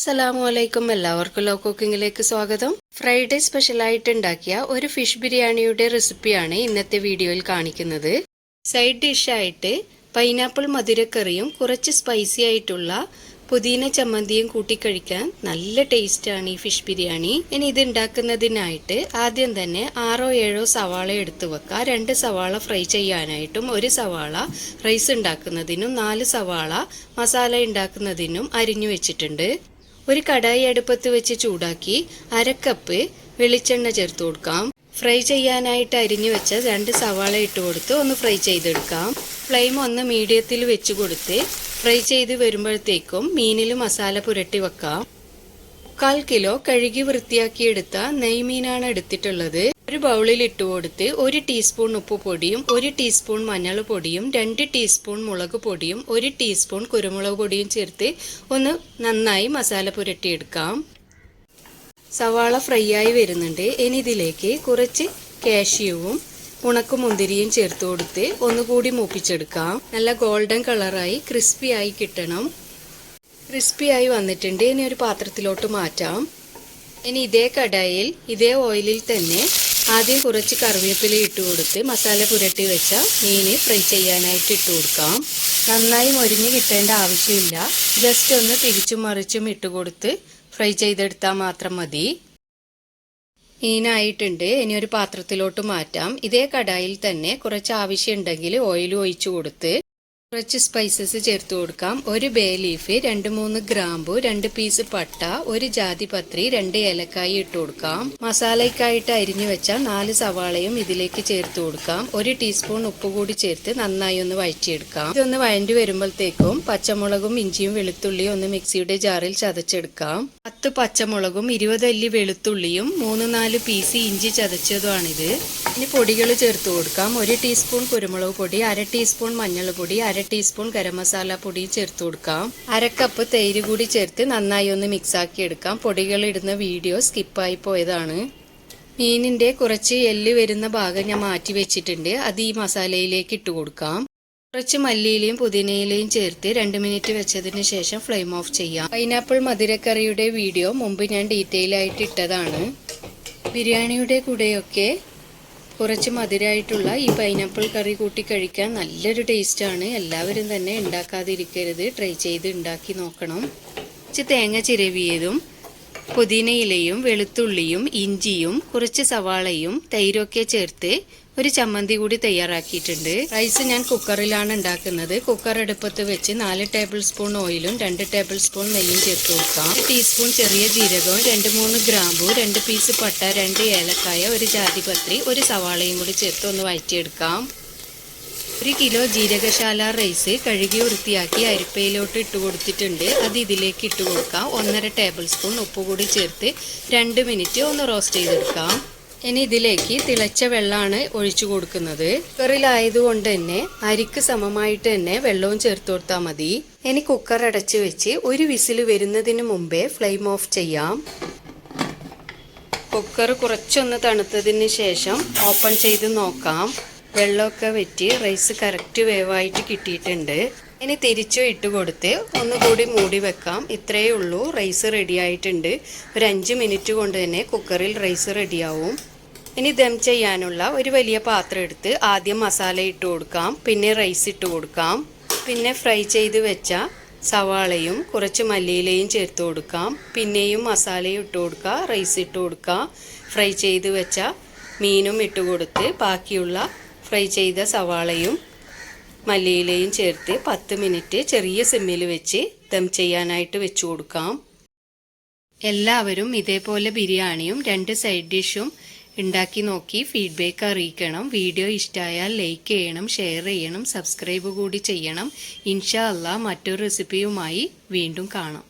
അസ്സലാമു അലൈക്കും എല്ലാവർക്കും ലോ കുക്കിങ്ങിലേക്ക് സ്വാഗതം. ഫ്രൈഡേ സ്പെഷ്യലായിട്ട് ഉണ്ടാക്കിയ ഒരു ഫിഷ് ബിരിയാണിയുടെ റെസിപ്പിയാണ് ഇന്നത്തെ വീഡിയോയിൽ കാണിക്കുന്നത്. സൈഡ് ഡിഷായിട്ട് പൈനാപ്പിൾ മധുരക്കറിയും കുറച്ച് സ്പൈസി ആയിട്ടുള്ള പുതിന ചമ്മന്തിയും കൂട്ടിക്കഴിക്കാൻ നല്ല ടേസ്റ്റാണ് ഈ ഫിഷ് ബിരിയാണി. ഇനി ഇത് ഉണ്ടാക്കുന്നതിനായിട്ട് ആദ്യം തന്നെ ആറോ ഏഴോ സവാള എടുത്തു വെക്കുക. രണ്ട് സവാള ഫ്രൈ ചെയ്യാനായിട്ടും ഒരു സവാള റൈസ് ഉണ്ടാക്കുന്നതിനും നാല് സവാള മസാല ഉണ്ടാക്കുന്നതിനും അരിഞ്ഞു വെച്ചിട്ടുണ്ട്. ഒരു കടായി അടുപ്പത്ത് വെച്ച് ചൂടാക്കി അരക്കപ്പ് വെളിച്ചെണ്ണ ചേർത്ത് കൊടുക്കാം. ഫ്രൈ ചെയ്യാനായിട്ട് അരിഞ്ഞു വെച്ച രണ്ട് സവാള ഇട്ട് കൊടുത്ത് ഒന്ന് ഫ്രൈ ചെയ്തെടുക്കാം. ഫ്ലെയിം ഒന്ന് മീഡിയത്തിൽ വെച്ച് കൊടുത്ത് ഫ്രൈ ചെയ്ത് വരുമ്പോഴത്തേക്കും മീനിൽ മസാല പുരട്ടി വെക്കാം. മുക്കാൽ കിലോ കഴുകി വൃത്തിയാക്കിയെടുത്ത നെയ്മീനാണ് എടുത്തിട്ടുള്ളത്. ഒരു ബൗളിൽ ഇട്ട് കൊടുത്ത് ഒരു ടീസ്പൂൺ ഉപ്പ് പൊടിയും ഒരു ടീസ്പൂൺ മഞ്ഞൾ പൊടിയും രണ്ട് ടീസ്പൂൺ മുളക് പൊടിയും ഒരു ടീസ്പൂൺ കുരുമുളക് പൊടിയും ചേർത്ത് ഒന്ന് നന്നായി മസാല പുരട്ടിയെടുക്കാം. സവാള ഫ്രൈ ആയി വരുന്നുണ്ട്. ഇനി ഇതിലേക്ക് കുറച്ച് കാഷ്യൂവും ഉണക്കുമുന്തിരിയും ചേർത്ത് കൊടുത്ത് ഒന്നുകൂടി മൂപ്പിച്ചെടുക്കാം. നല്ല ഗോൾഡൻ കളറായി ക്രിസ്പി ആയി കിട്ടണം. ക്രിസ്പി ആയി വന്നിട്ടുണ്ട്. ഇനി ഒരു പാത്രത്തിലോട്ട് മാറ്റാം. ഇനി ഇതേ കടായിൽ ഇതേ ഓയിലിൽ തന്നെ ആദ്യം കുറച്ച് കറിവേപ്പില ഇട്ട് കൊടുത്ത് മസാല പുരട്ടി വെച്ച മീന് ഫ്രൈ ചെയ്യാനായിട്ട് ഇട്ട് കൊടുക്കാം. നന്നായി മൊരിഞ്ഞ് കിട്ടേണ്ട ആവശ്യമില്ല. ജസ്റ്റ് ഒന്ന് തിരിച്ചും മറിച്ചും ഇട്ട് കൊടുത്ത് ഫ്രൈ ചെയ്തെടുത്താൽ മാത്രം മതി. മീനായിട്ടുണ്ട്. ഇനി ഒരു പാത്രത്തിലോട്ട് മാറ്റാം. ഇതേ കടായിൽ തന്നെ കുറച്ച് ആവശ്യമുണ്ടെങ്കിൽ ഓയിൽ ഒഴിച്ചു കൊടുത്ത് കുറച്ച് സ്പൈസസ് ചേർത്ത് കൊടുക്കാം. ഒരു ബേ ലീഫ് രണ്ട് മൂന്ന് ഗ്രാമ്പു രണ്ട് പീസ് പട്ട ഒരു ജാതിപത്രി രണ്ട് ഏലക്കായി ഇട്ട് കൊടുക്കാം. മസാലയ്ക്കായിട്ട് അരിഞ്ഞു വെച്ച നാല് സവാളയും ഇതിലേക്ക് ചേർത്ത് കൊടുക്കാം. ഒരു ടീസ്പൂൺ ഉപ്പ് കൂടി ചേർത്ത് നന്നായി ഒന്ന് വഴറ്റിയെടുക്കാം. ഇതൊന്ന് വഴണ്ടി വരുമ്പോഴത്തേക്കും പച്ചമുളകും ഇഞ്ചിയും വെളുത്തുള്ളിയും ഒന്ന് മിക്സിയുടെ ജാറിൽ ചതച്ചെടുക്കാം. പത്ത് പച്ചമുളകും ഇരുപത് അല്ലി വെളുത്തുള്ളിയും മൂന്ന് നാല് പീസ് ഇഞ്ചി ചതച്ചതുമാണിത്. ഇനി പൊടികൾ ചേർത്ത് കൊടുക്കാം. ഒരു ടീസ്പൂൺ കുരുമുളക് പൊടി അര ടീസ്പൂൺ മഞ്ഞൾപ്പൊടി അര ടീസ്പൂൺ ഗരം മസാല പൊടി ചേർത്ത് കൊടുക്കാം. അര കപ്പ് തൈര് കൂടി ചേർത്ത് നന്നായി ഒന്ന് മിക്സ് ആക്കി എടുക്കാം. പൊടികൾ ഇടുന്ന വീഡിയോ സ്കിപ്പായി പോയതാണ്. മീനിന്റെ കുറച്ച് എല്ല് വരുന്ന ഭാഗം ഞാൻ മാറ്റി വെച്ചിട്ടുണ്ട്. അത് ഈ മസാലയിലേക്ക് ഇട്ട് കൊടുക്കാം. കുറച്ച് മല്ലിയിലയും പുതിനയിലയും ചേർത്ത് രണ്ട് മിനിറ്റ് വെച്ചതിന് ശേഷം ഫ്ലെയിം ഓഫ് ചെയ്യാം. പൈനാപ്പിൾ മധുരക്കറിയുടെ വീഡിയോ മുമ്പ് ഞാൻ ഡീറ്റെയിൽ ആയിട്ട് ഇട്ടതാണ്. ബിരിയാണിയുടെ കൂടെയൊക്കെ കുറച്ച് മധുരമായിട്ടുള്ള ഈ പൈനാപ്പിൾ കറി കൂട്ടി കഴിക്കാൻ നല്ലൊരു ടേസ്റ്റാണ് എല്ലാവരും തന്നെ ഉണ്ടാക്കാതിരിക്കരുത്. ട്രൈ ചെയ്ത് ഉണ്ടാക്കി നോക്കണം. കുറച്ച് തേങ്ങ ചിരവിയതും പുതിനയിലയും വെളുത്തുള്ളിയും ഇഞ്ചിയും കുറച്ച് സവാളയും തൈരൊക്കെ ചേർത്ത് ഒരു ചമ്മന്തി കൂടി തയ്യാറാക്കിയിട്ടുണ്ട്. റൈസ് ഞാൻ കുക്കറിലാണ് ഉണ്ടാക്കുന്നത്. കുക്കർ അടുപ്പത്ത് വെച്ച് നാല് ടേബിൾ സ്പൂൺ ഓയിലും രണ്ട് ടേബിൾ സ്പൂൺ നെയ്യും ചേർത്ത് കൊടുക്കാം. ടീസ്പൂൺ ചെറിയ ജീരകവും രണ്ട് മൂന്ന് ഗ്രാമ്പു രണ്ട് പീസ് പട്ട രണ്ട് ഏലക്കായ ഒരു ജാതിപത്രി ഒരു സവാളയും കൂടി ചേർത്ത് ഒന്ന് വഴറ്റിയെടുക്കാം. ഒരു കിലോ ജീരകശാല റൈസ് കഴുകി വൃത്തിയാക്കി അരിപ്പയിലോട്ട് ഇട്ട് കൊടുത്തിട്ടുണ്ട്. അത് ഇതിലേക്ക് ഇട്ട് കൊടുക്കാം. ഒന്നര ടേബിൾ സ്പൂൺ ഉപ്പ് കൂടി ചേർത്ത് രണ്ട് മിനിറ്റ് ഒന്ന് റോസ്റ്റ് ചെയ്തെടുക്കാം. ഇനി ഇതിലേക്ക് തിളച്ച വെള്ളമാണ് ഒഴിച്ചു കൊടുക്കുന്നത്. കുക്കറിലായതുകൊണ്ട് തന്നെ അരിക്ക് സമമായിട്ട് തന്നെ വെള്ളവും ചേർത്ത് കൊടുത്താൽ മതി. ഇനി കുക്കർ അടച്ചു വെച്ച് ഒരു വിസിൽ വരുന്നതിന് മുമ്പേ ഫ്ലെയിം ഓഫ് ചെയ്യാം. കുക്കർ കുറച്ചൊന്ന് തണുത്തതിന് ശേഷം ഓപ്പൺ ചെയ്ത് നോക്കാം. വെള്ളമൊക്കെ വെറ്റി റൈസ് കറക്റ്റ് വേവായിട്ട് കിട്ടിയിട്ടുണ്ട്. ഇനി തിരിച്ചു ഇട്ട് കൊടുത്ത് ഒന്നുകൂടി മൂടി വെക്കാം. ഇത്രയേ ഉള്ളൂ. റൈസ് റെഡി ആയിട്ടുണ്ട്. ഒരു അഞ്ച് മിനിറ്റ് കൊണ്ട് തന്നെ കുക്കറിൽ റൈസ് റെഡിയാവും. ഇനി ദം ചെയ്യാനുള്ള ഒരു വലിയ പാത്രം എടുത്ത് ആദ്യം മസാല ഇട്ട് കൊടുക്കാം. പിന്നെ റൈസ് ഇട്ട് കൊടുക്കാം. പിന്നെ ഫ്രൈ ചെയ്ത് വെച്ച സവാളയും കുറച്ച് മല്ലിയിലയും ചേർത്ത് കൊടുക്കാം. പിന്നെയും മസാലയും ഇട്ട് കൊടുക്കുക റൈസ് ഇട്ട് കൊടുക്കുക. ഫ്രൈ ചെയ്ത് വെച്ച മീനും ഇട്ട് കൊടുത്ത് ബാക്കിയുള്ള ഫ്രൈ ചെയ്ത സവാളയും മല്ലിയിലയും ചേർത്ത് പത്ത് മിനിറ്റ് ചെറിയ സിമ്മിൽ വെച്ച് ദം ചെയ്യാനായിട്ട് വെച്ച് കൊടുക്കാം. എല്ലാവരും ഇതേപോലെ ബിരിയാണിയും രണ്ട് സൈഡ് ഡിഷും ഉണ്ടാക്കി നോക്കി ഫീഡ്ബാക്ക് അറിയിക്കണം. വീഡിയോ ഇഷ്ടമായാൽ ലൈക്ക് ചെയ്യണം ഷെയർ ചെയ്യണം സബ്സ്ക്രൈബ് കൂടി ചെയ്യണം. ഇൻഷാ അല്ല മറ്റൊരു റെസിപ്പിയുമായി വീണ്ടും കാണാം.